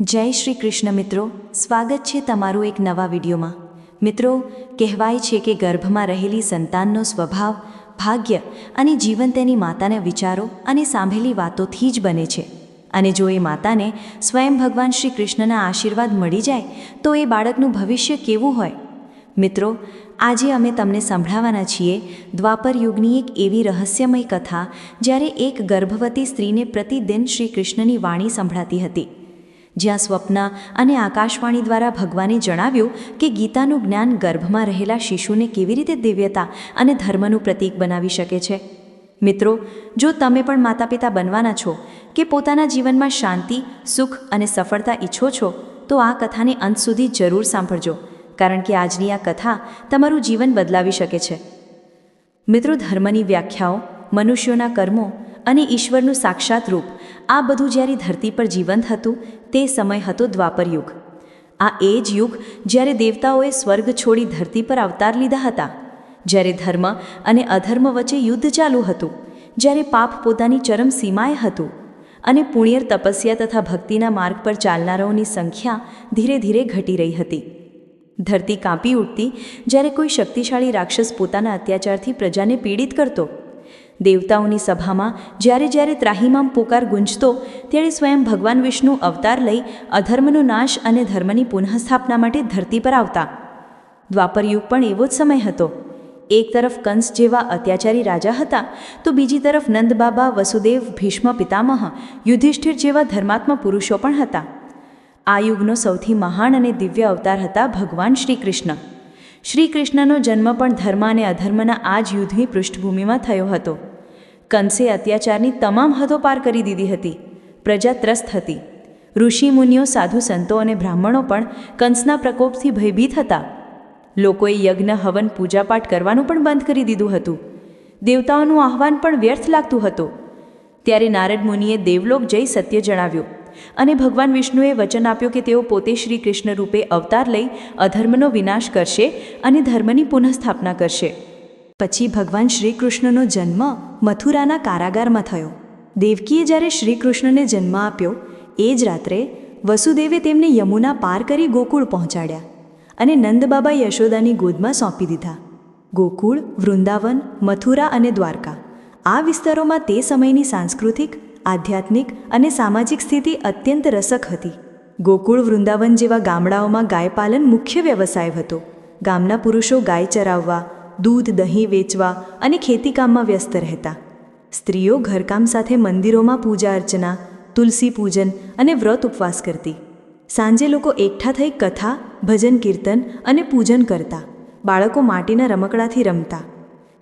જય શ્રી કૃષ્ણ મિત્રો, સ્વાગત છે તમારું એક નવા વિડીયોમાં. મિત્રો, કહેવાય છે કે ગર્ભમાં રહેલી સંતાનનો સ્વભાવ, ભાગ્ય અને જીવન તેની માતાના વિચારો અને સાંભળેલી વાતોથી જ બને છે. અને જો એ માતાને સ્વયં ભગવાન શ્રી કૃષ્ણના આશીર્વાદ મળી જાય, તો એ બાળકનું ભવિષ્ય કેવું હોય? મિત્રો, આજે અમે તમને સંભળાવવાના છીએ દ્વાપર યુગની એક એવી રહસ્યમય કથા, જ્યારે એક ગર્ભવતી સ્ત્રીને પ્રતિદિન શ્રી કૃષ્ણની વાણી સંભળાતી હતી. જ્યાં સ્વપ્ન અને આકાશવાણી દ્વારા ભગવાને જણાવ્યું કે ગીતાનું જ્ઞાન ગર્ભમાં રહેલા શિશુને કેવી રીતે દિવ્યતા અને ધર્મનું પ્રતીક બનાવી શકે છે. મિત્રો, જો તમે પણ માતા પિતા બનવાના છો કે પોતાના જીવનમાં શાંતિ, સુખ અને સફળતા ઈચ્છો છો, તો આ કથાને અંત સુધી જરૂર સાંભળજો, કારણ કે આજની આ કથા તમારું જીવન બદલાવી શકે છે. મિત્રો, ધર્મની વ્યાખ્યાઓ, મનુષ્યોના કર્મો અને ઈશ્વરનું સાક્ષાત રૂપ આ બધું જ્યારે ધરતી પર જીવંત હતું, તે સમય હતો દ્વાપર યુગ. આ એ જ યુગ જ્યારે દેવતાઓએ સ્વર્ગ છોડી ધરતી પર અવતાર લીધા હતા. જ્યારે ધર્મ અને અધર્મ વચ્ચે યુદ્ધ ચાલુ હતું, જ્યારે પાપ પોતાની ચરમ સીમાએ હતું અને પુણ્યર તપસ્યા તથા ભક્તિના માર્ગ પર ચાલનારાઓની સંખ્યા ધીરે ધીરે ઘટી રહી હતી. ધરતી કાંપી ઉઠતી, જ્યારે કોઈ શક્તિશાળી રાક્ષસ પોતાના અત્યાચારથી પ્રજાને પીડિત કરતો દેવતાઓની સભામાં જ્યારે જ્યારે ત્રાહીમામ પોકાર ગુંજતો ત્યારે સ્વયં ભગવાન વિષ્ણુ અવતાર લઈ અધર્મનો નાશ અને ધર્મની પુનઃસ્થાપના માટે ધરતી પર આવતા. દ્વાપરયુગ પણ એવો જ સમય હતો. એક તરફ કંસ જેવા અત્યાચારી રાજા હતા, તો બીજી તરફ નંદબાબા વસુદેવ, ભીષ્મ પિતામહ, યુધિષ્ઠિર જેવા ધર્માત્મા પુરુષો પણ હતા. આ યુગનો સૌથી મહાન અને દિવ્ય અવતાર હતા ભગવાન શ્રી કૃષ્ણ શ્રી જન્મ પણ ધર્મ અને અધર્મના આ જ યુદ્ધની પૃષ્ઠભૂમિમાં થયો હતો. કંસે અત્યાચારની તમામ હદો પાર કરી દીધી હતી. પ્રજા ત્રસ્ત હતી. ઋષિ મુનિઓ, સાધુ સંતો અને બ્રાહ્મણો પણ કંસના પ્રકોપથી ભયભીત હતા. લોકોએ યજ્ઞ, હવન, પૂજાપાઠ કરવાનું પણ બંધ કરી દીધું હતું. દેવતાઓનું આહવાન પણ વ્યર્થ લાગતું હતું. ત્યારે નારદ મુનિએ દેવલોક જઈ સત્ય જણાવ્યું અને ભગવાન વિષ્ણુએ વચન આપ્યું કે તેઓ પોતે શ્રી કૃષ્ણ રૂપે અવતાર લઈ અધર્મનો વિનાશ કરશે અને ધર્મની પુનઃસ્થાપના કરશે. પછી ભગવાન શ્રી કૃષ્ણનો જન્મ મથુરાના કારાગારમાં થયો. દેવકીએ જ્યારે શ્રી કૃષ્ણને જન્મ આપ્યો, એ જ રાત્રે વસુદેવે તેમને યમુના પાર કરી ગોકુળ પહોંચાડ્યા અને નંદબાબા યશોદાની ગોદમાં સોંપી દીધા. ગોકુળ, વૃંદાવન, મથુરા અને દ્વારકા આ વિસ્તારોમાં તે સમયની સાંસ્કૃતિક, આધ્યાત્મિક અને સામાજિક સ્થિતિ અત્યંત રસક હતી. ગોકુળ, વૃંદાવન જેવા ગામડાઓમાં ગાયપાલન મુખ્ય વ્યવસાય હતો. ગામના પુરુષો ગાય ચરાવવા દૂધ, દહીં વેચવા અને ખેતીકામમાં વ્યસ્ત રહેતા. સ્ત્રીઓ ઘરકામ સાથે મંદિરોમાં પૂજા અર્ચના, તુલસી પૂજન અને વ્રત ઉપવાસ કરતી. સાંજે લોકો એકઠા થઈ કથા, ભજન કીર્તન અને પૂજન કરતા. બાળકો માટીના રમકડાથી રમતા.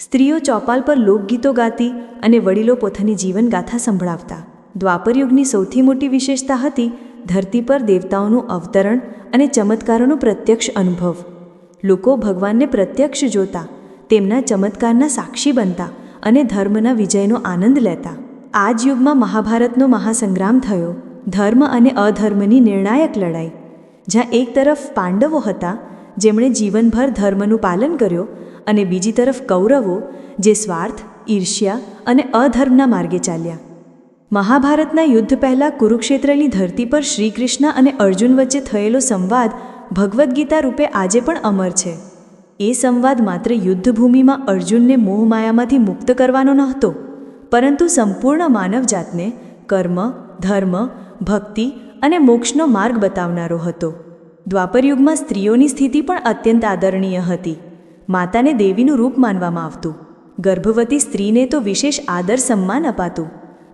સ્ત્રીઓ ચોપાલ પર લોકગીતો ગાતી અને વડીલો પોતાની જીવનગાથા સંભળાવતા. દ્વાપરયુગની સૌથી મોટી વિશેષતા હતી ધરતી પર દેવતાઓનું અવતરણ અને ચમત્કારોનો પ્રત્યક્ષ અનુભવ. લોકો ભગવાનને પ્રત્યક્ષ જોતા તેમના ચમત્કારના સાક્ષી બનતા અને ધર્મના વિજયનો આનંદ લેતા. આ જ યુગમાં મહાભારતનો મહાસંગ્રામ થયો. ધર્મ અને અધર્મની નિર્ણાયક લડાઈ. જ્યાં એક તરફ પાંડવો હતા, જેમણે જીવનભર ધર્મનું પાલન કર્યું, અને બીજી તરફ કૌરવો, જે સ્વાર્થ, ઈર્ષ્યા અને અધર્મના માર્ગે ચાલ્યા. મહાભારતના યુદ્ધ પહેલાં કુરુક્ષેત્રની ધરતી પર શ્રીકૃષ્ણ અને અર્જુન વચ્ચે થયેલો સંવાદ ભગવદ્ ગીતા રૂપે આજે પણ અમર છે. એ સંવાદ માત્ર યુદ્ધભૂમિમાં અર્જુનને મોહમાયામાંથી મુક્ત કરવાનો નહોતો, પરંતુ સંપૂર્ણ માનવજાતને કર્મ, ધર્મ, ભક્તિ અને મોક્ષનો માર્ગ બતાવનારો હતો. દ્વાપરયુગમાં સ્ત્રીઓની સ્થિતિ પણ અત્યંત આદરણીય હતી. માતાને દેવીનું રૂપ માનવામાં આવતું. ગર્ભવતી સ્ત્રીને તો વિશેષ આદર સન્માન અપાતું.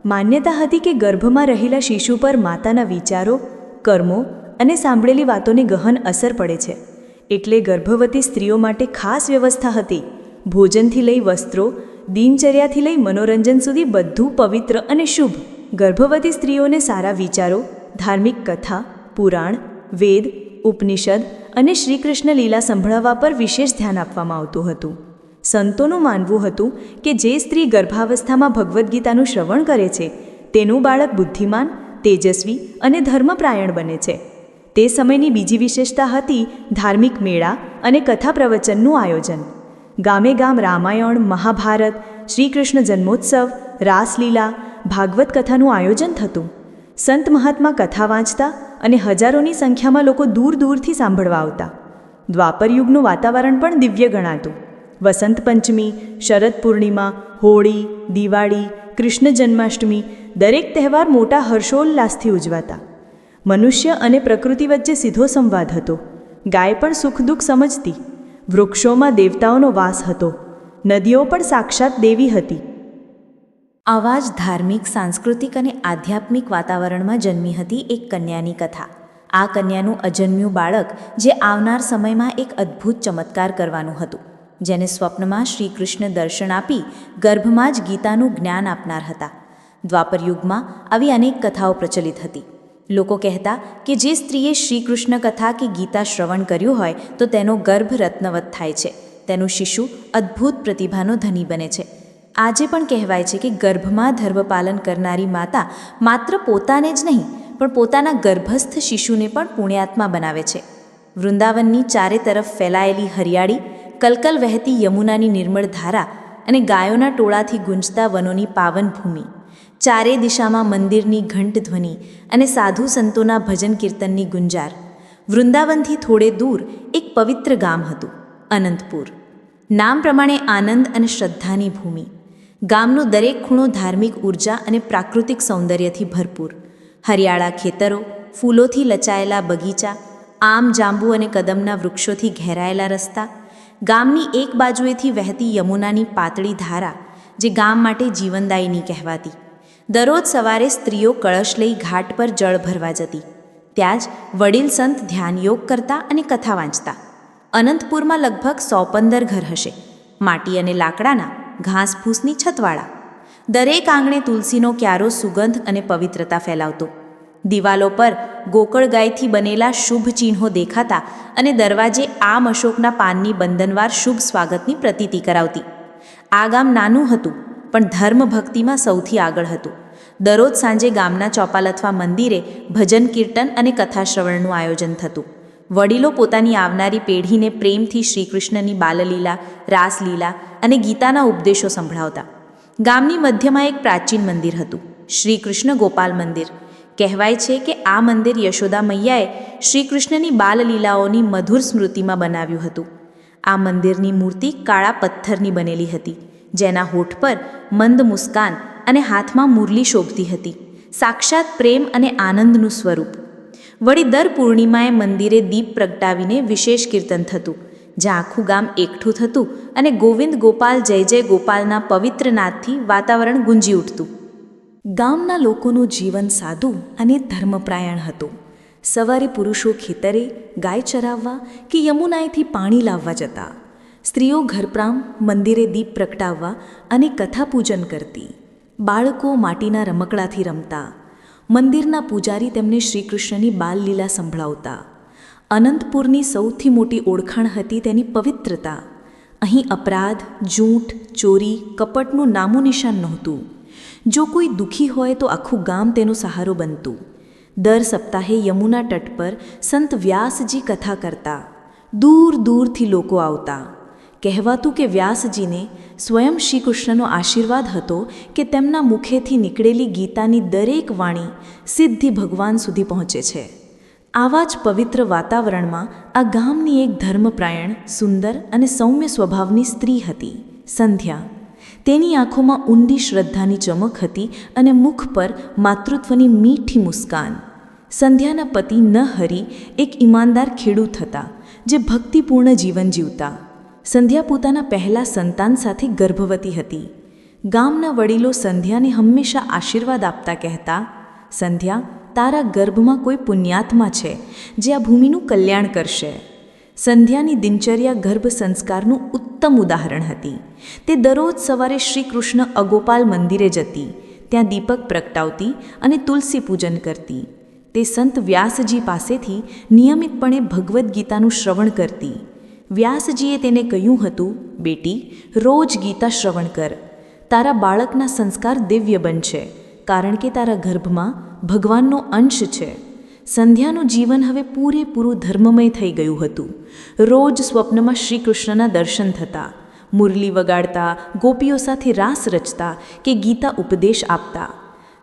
માન્યતા હતી કે ગર્ભમાં રહેલા શિશુ પર માતાના વિચારો, કર્મો અને સાંભળેલી વાતોની ગહન અસર પડે છે. એટલે ગર્ભવતી સ્ત્રીઓ માટે ખાસ વ્યવસ્થા હતી. ભોજનથી લઈ વસ્ત્રો, દિનચર્યાથી લઈ મનોરંજન સુધી બધું પવિત્ર અને શુભ. ગર્ભવતી સ્ત્રીઓને સારા વિચારો, ધાર્મિક કથા, પુરાણ, વેદ, ઉપનિષદ અને શ્રીકૃષ્ણ લીલા સંભળાવવા પર વિશેષ ધ્યાન આપવામાં આવતું હતું. સંતોનું માનવું હતું કે જે સ્ત્રી ગર્ભાવસ્થામાં ભગવદ્ ગીતાનું શ્રવણ કરે છે, તેનું બાળક બુદ્ધિમાન, તેજસ્વી અને ધર્મપ્રાયણ બને છે. તે સમયની બીજી વિશેષતા હતી ધાર્મિક મેળા અને કથા પ્રવચનનું આયોજન. ગામે ગામ રામાયણ, મહાભારત, શ્રીકૃષ્ણ જન્મોત્સવ, રાસલીલા, ભાગવત કથાનું આયોજન થતું. સંત મહાત્મા કથા વાંચતા અને હજારોની સંખ્યામાં લોકો દૂર દૂરથી સાંભળવા આવતા. દ્વાપરયુગનું વાતાવરણ પણ દિવ્ય ગણાતું. વસંત પંચમી, શરદ પૂર્ણિમા, હોળી, દિવાળી, કૃષ્ણ જન્માષ્ટમી દરેક તહેવાર મોટા હર્ષોલ્લાસથી ઉજવાતા. મનુષ્ય અને પ્રકૃતિ વચ્ચે સીધો સંવાદ હતો. ગાય પણ સુખ દુઃખ સમજતી. વૃક્ષોમાં દેવતાઓનો વાસ હતો. નદીઓ પણ સાક્ષાત દેવી હતી. આવા જ ધાર્મિક, સાંસ્કૃતિક અને આધ્યાત્મિક વાતાવરણમાં જન્મી હતી એક કન્યાની કથા. આ કન્યાનું અજન્મ્યું બાળક, જે આવનાર સમયમાં એક અદ્ભુત ચમત્કાર કરવાનું હતું, જેને સ્વપ્નમાં શ્રી કૃષ્ણ દર્શન આપી ગર્ભમાં જ ગીતાનું જ્ઞાન આપનાર હતા. દ્વાપર યુગમાં આવી અનેક કથાઓ પ્રચલિત હતી. લોકો કહેતા કે જે સ્ત્રીએ શ્રી કૃષ્ણ કથા કે ગીતા શ્રવણ કર્યું હોય તો તેનો ગર્ભ રત્નવત થાય છે. તેનું શિશુ અદ્ભુત પ્રતિભાનો ધની બને છે. આજે પણ કહેવાય છે કે ગર્ભમાં ધર્મપાલન કરનારી માતા માત્ર પોતાને જ નહીં, પણ પોતાના ગર્ભસ્થ શિશુને પણ પુણ્યાત્મા બનાવે છે. વૃંદાવનની ચારે તરફ ફેલાયેલી હરિયાળી, કલકલ વહેતી યમુનાની નિર્મળ ધારા અને ગાયોના ટોળાથી ગુંજતા વનોની પાવન ભૂમિ ચારે દિશામાં મંદિરની ઘંટ ધ્વનિ અને સાધુ સંતોના ભજન કીર્તનની ગુંજાર. વૃંદાવનથી થોડે દૂર એક પવિત્ર ગામ હતું, અનંતપુર. નામ પ્રમાણે આનંદ અને શ્રદ્ધાની ભૂમિ. ગામનો દરેક ખૂણો ધાર્મિક ઊર્જા અને પ્રાકૃતિક સૌંદર્યથી ભરપૂર. હરિયાળા ખેતરો, ફૂલોથી લચાયેલા બગીચા, આમ જાંબુ અને કદમના વૃક્ષોથી ઘેરાયેલા રસ્તા, ગામની એક બાજુએથી વહેતી યમુનાની પાતળી ધારા, જે ગામ માટે જીવનદાયીની કહેવાતી. દરરોજ સવારે સ્ત્રીઓ કળશ લઈ ઘાટ પર જળ ભરવા જતી. ત્યાં જ વડીલ સંત ધ્યાન યોગ કરતા અને કથા વાંચતા. અનંતપુરમાં લગભગ સો પંદર ઘર હશે. માટી અને લાકડાના ઘાસફૂસની છતવાળા. દરેક આંગણે તુલસીનો ક્યારો સુગંધ અને પવિત્રતા ફેલાવતો. દિવાલો પર ગોકળ ગાયથી બનેલા શુભ ચિહ્નો દેખાતા અને દરવાજે આમ અશોકના પાનની બંધનવાર શુભ સ્વાગતની પ્રતીતિ કરાવતી. આ ગામ નાનું હતું. પણ ધર્મ ભક્તિમાં સૌથી આગળ હતું. દરરોજ સાંજે ગામના ચોપાલ અથવા મંદિરે ભજન, કીર્તન અને કથા શ્રવણનું આયોજન થતું. વડીલો પોતાની આવનારી પેઢીને પ્રેમથી શ્રીકૃષ્ણની બાલલીલા, રાસલીલા અને ગીતાના ઉપદેશો સંભળાવતા. ગામની મધ્યમાં એક પ્રાચીન મંદિર હતું શ્રી કૃષ્ણ ગોપાલ મંદિર. કહેવાય છે કે આ મંદિર યશોદા મૈયાએ શ્રીકૃષ્ણની બાલલીલાઓની મધુર સ્મૃતિમાં બનાવ્યું હતું. આ મંદિરની મૂર્તિ કાળા પથ્થરની બનેલી હતી. જેના હોઠ પર મંદ મુસ્કાન અને હાથમાં મુરલી શોભતી હતી. સાક્ષાત પ્રેમ અને આનંદનું સ્વરૂપ. વળી દર પૂર્ણિમાએ મંદિરે દીપ પ્રગટાવીને વિશેષ કીર્તન થતું. જ્યાં આખું ગામ એકઠું થતું અને ગોવિંદ ગોપાલ જય જય ગોપાલના પવિત્ર નાદથી વાતાવરણ ગુંજી ઉઠતું. ગામના લોકોનું જીવન સાદું અને ધર્મપ્રાયણ હતું. સવારે પુરુષો ખેતરે ગાય ચરાવવા કે યમુનાએથી પાણી લાવવા જતા. સ્ત્રીઓ ઘરપ્રામ, મંદિરે દીપ પ્રગટાવવા અને કથા પૂજન કરતી. બાળકો માટીના રમકડાથી રમતા. મંદિરના પૂજારી તેમને શ્રીકૃષ્ણની બાલલીલા સંભળાવતા. અનંતપુરની સૌથી મોટી ઓળખાણ હતી તેની પવિત્રતા. અહીં અપરાધ, જૂઠ, ચોરી, કપટનું નામું નિશાન નહોતું. જો કોઈ દુઃખી હોય તો આખું ગામ તેનો સહારો બનતું. દર સપ્તાહે યમુના તટ પર સંત વ્યાસજી કથા કરતા. દૂર દૂરથી લોકો આવતા. કહેવાતું કે વ્યાસજીને સ્વયં શ્રી કૃષ્ણનો આશીર્વાદ હતો કે તેમના મુખેથી નીકળેલી ગીતાની દરેક વાણી સિદ્ધિ ભગવાન સુધી પહોંચે છે. આવા જ પવિત્ર વાતાવરણમાં આ ગામની એક ધર્મપ્રાયણ, સુંદર અને સૌમ્ય સ્વભાવની સ્ત્રી હતી, સંધ્યા. તેની આંખોમાં ઊંડી શ્રદ્ધાની ચમક હતી અને મુખ પર માતૃત્વની મીઠી મુસ્કાન. સંધ્યાના પતિ ન હરી એક ઈમાનદાર ખેડૂત હતા, જે ભક્તિપૂર્ણ જીવન જીવતા. સંધ્યા પોતાના પહેલા સંતાન સાથે ગર્ભવતી હતી. ગામના વડીલો સંધ્યાને હંમેશા આશીર્વાદ આપતા કહેતા, સંધ્યા, તારા ગર્ભમાં કોઈ પુણ્યાત્મા છે, જે આ ભૂમિનું કલ્યાણ કરશે. સંધ્યાની દિનચર્યા ગર્ભ સંસ્કારનું ઉત્તમ ઉદાહરણ હતી. તે દરરોજ સવારે શ્રી કૃષ્ણ અગોપાલ મંદિરે જતી, ત્યાં દીપક પ્રગટાવતી અને તુલસી પૂજન કરતી. તે સંત વ્યાસજી પાસેથી નિયમિતપણે ભગવદ્ ગીતાનું શ્રવણ કરતી. વ્યાસજીએ તેને કહ્યું હતું, બેટી, રોજ ગીતા શ્રવણ કર. તારા બાળકના સંસ્કાર દિવ્ય બનશે, કારણ કે તારા ગર્ભમાં ભગવાનનો અંશ છે. સંધ્યાનું જીવન હવે પૂરેપૂરું ધર્મમય થઈ ગયું હતું. રોજ સ્વપ્નમાં શ્રી કૃષ્ણના દર્શન થતા. મુરલી વગાડતા, ગોપીઓ સાથે રાસ રચતા કે ગીતા ઉપદેશ આપતા.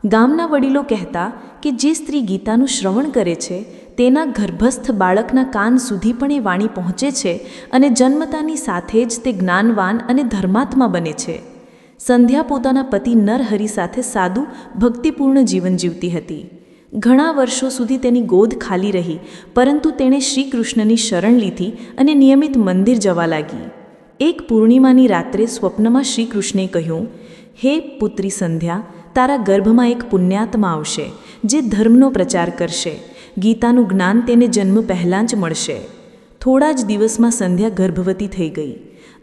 ગામના વડીલો કહેતા કે જે સ્ત્રી ગીતાનું શ્રવણ કરે છે તેના ગર્ભસ્થ બાળકના કાન સુધી પણ એ વાણી પહોંચે છે અને જન્મતાની સાથે જ તે જ્ઞાનવાન અને ધર્માત્મા બને છે. સંધ્યા પોતાના પતિ નરહરિ સાથે સાદું, ભક્તિપૂર્ણ જીવન જીવતી હતી. ઘણા વર્ષો સુધી તેની ગોદ ખાલી રહી, પરંતુ તેણે શ્રી કૃષ્ણની શરણ લીધી અને નિયમિત મંદિર જવા લાગી. એક પૂર્ણિમાની રાત્રે સ્વપ્નમાં શ્રી કૃષ્ણે કહ્યું, હે પુત્રી સંધ્યા, તારા ગર્ભમાં એક પુણ્યાત્મા આવશે, જે ધર્મનો પ્રચાર કરશે. ગીતાનું જ્ઞાન તેને જન્મ પહેલાં જ મળશે. થોડા જ દિવસમાં સંધ્યા ગર્ભવતી થઈ ગઈ.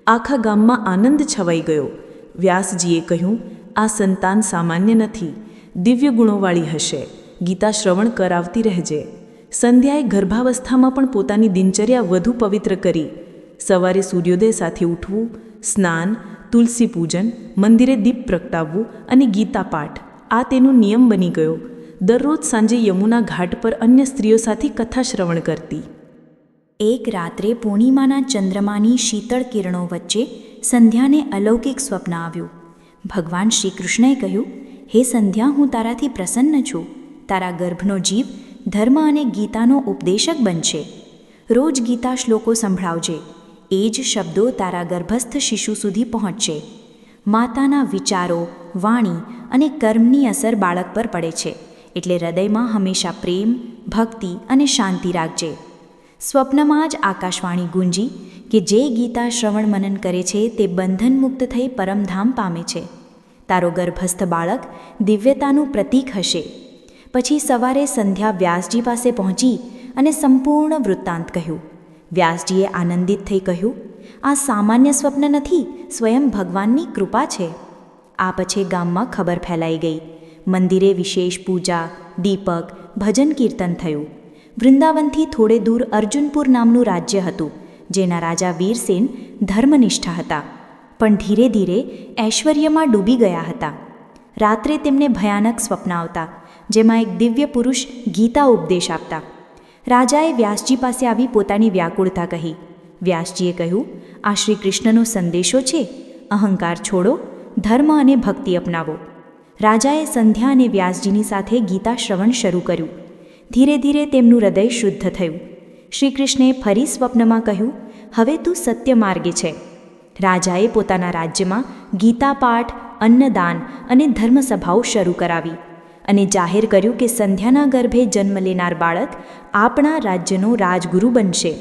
આખા ગામમાં આનંદ છવાઈ ગયો. વ્યાસજીએ કહ્યું, આ સંતાન સામાન્ય નથી. દિવ્ય ગુણોવાળી હશે. ગીતા શ્રવણ કરાવતી રહેજે. સંધ્યાએ ગર્ભાવસ્થામાં પણ પોતાની દિનચર્યા વધુ પવિત્ર કરી. સવારે સૂર્યોદય સાથે ઉઠવું, સ્નાન, તુલસી પૂજન, મંદિરે દીપ પ્રગટાવવું અને ગીતા પાઠ, આ તેનો નિયમ બની ગયો. દરરોજ સાંજે યમુના ઘાટ પર અન્ય સ્ત્રીઓ સાથે કથા શ્રવણ કરતી. એક રાત્રે પૂર્ણિમાના ચંદ્રમાની શીતળ કિરણો વચ્ચે સંધ્યાને અલૌકિક સ્વપ્ન આવ્યું. ભગવાન શ્રી કૃષ્ણએ કહ્યું, હે સંધ્યા, હું તારાથી પ્રસન્ન છું. તારા ગર્ભનો જીવ ધર્મ અને ગીતાનો ઉપદેશક બનશે. રોજ ગીતા શ્લોકો સંભળાવજે. એ જ શબ્દો તારા ગર્ભસ્થ શિશુ સુધી પહોંચશે. માતાના વિચારો, વાણી અને કર્મની અસર બાળક પર પડે છે. એટલે હૃદયમાં હંમેશા પ્રેમ, ભક્તિ અને શાંતિ રાખજે. સ્વપ્નમાં જ આકાશવાણી ગુંજી કે જે ગીતા શ્રવણ મનન કરે છે તે બંધન મુક્ત થઈ પરમધામ પામે છે. તારો ગર્ભસ્થ બાળક દિવ્યતાનું પ્રતીક હશે. પછી સવારે સંધ્યા વ્યાસજી પાસે પહોંચી અને સંપૂર્ણ વૃત્તાંત કહ્યું. વ્યાસજીએ આનંદિત થઈ કહ્યું, આ સામાન્ય સ્વપ્ન નથી, સ્વયં ભગવાનની કૃપા છે. આ પછી ગામમાં ખબર ફેલાઈ ગઈ. મંદિરે વિશેષ પૂજા, દીપક, ભજન કીર્તન થયું. વૃંદાવનથી થોડે દૂર અર્જુનપુર નામનું રાજ્ય હતું, જેના રાજા વીરસેન ધર્મનિષ્ઠા હતા. પણ ધીરે ધીરે ઐશ્વર્યમાં ડૂબી ગયા હતા. રાત્રે તેમને ભયાનક સ્વપ્ન આવતા, જેમાં એક દિવ્ય પુરુષ ગીતા ઉપદેશ આપતા. રાજાએ વ્યાસજી પાસે આવી પોતાની વ્યાકુળતા કહી. વ્યાસજીએ કહ્યું, આ શ્રી કૃષ્ણનો સંદેશો છે. અહંકાર છોડો, ધર્મ અને ભક્તિ અપનાવો. રાજાએ સંધ્યા અને વ્યાસજીની સાથે ગીતા શ્રવણ શરૂ કર્યું. ધીરે ધીરે તેમનું હૃદય શુદ્ધ થયું. શ્રી કૃષ્ણે ફરી સ્વપ્નમાં કહ્યું, હવે તું સત્ય માર્ગે છે. રાજાએ પોતાના રાજ્યમાં ગીતા પાઠ, અન્નદાન અને ધર્મસભાઓ શરૂ કરાવી અને જાહેર કર્યું કે સંધ્યાના ગર્ભે જન્મ લેનાર બાળક આપણા રાજ્યનો રાજગુરુ બનશે.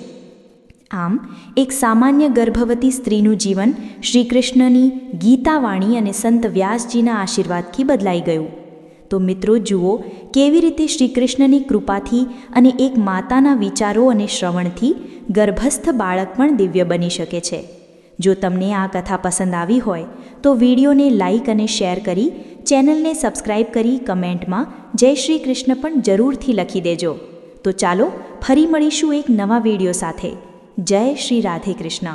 આમ, એક સામાન્ય ગર્ભવતી સ્ત્રીનું જીવન શ્રી કૃષ્ણની ગીતાવાણી અને સંત વ્યાસજીના આશીર્વાદથી બદલાઈ ગયું. તો મિત્રો, જુઓ કેવી રીતે શ્રીકૃષ્ણની કૃપાથી અને એક માતાના વિચારો અને શ્રવણથી ગર્ભસ્થ બાળક પણ દિવ્ય બની શકે છે. જો તમને આ કથા પસંદ આવી હોય, તો વિડીયોને લાઈક અને શેર કરી ચેનલને સબસ્ક્રાઇબ કરી કમેન્ટમાં જય શ્રી કૃષ્ણ પણ જરૂરથી લખી દેજો. તો ચાલો, ફરી મળીશું એક નવા વીડિયો સાથે. જય શ્રી રાધે કૃષ્ણ.